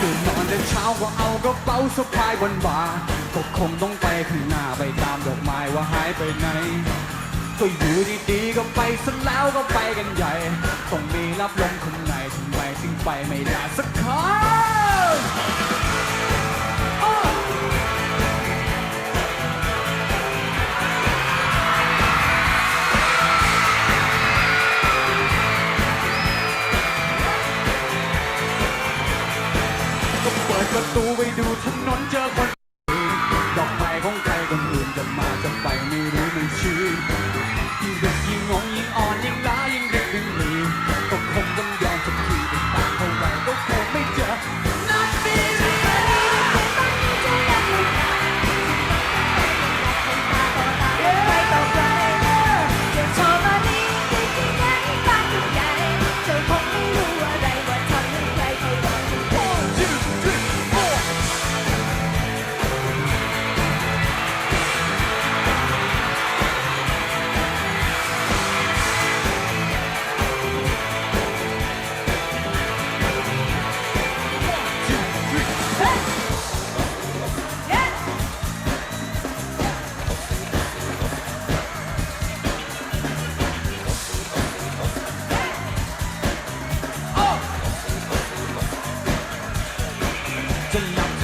ตื่นนอนแต่เช้าก็เอากระเป๋าสะพายวันบาก็คงต้องไปข้างหน้าไปตามดอกไม้ว่าหายไปไหนก็อยู่ดีๆก็ไปซะแล้วก็ไปกันใหญ่ ต้องมีรับลมคนไหนทำไมถึงไปไม่ได้สักครั้ง ตูไปดูถนนเจอคน to love.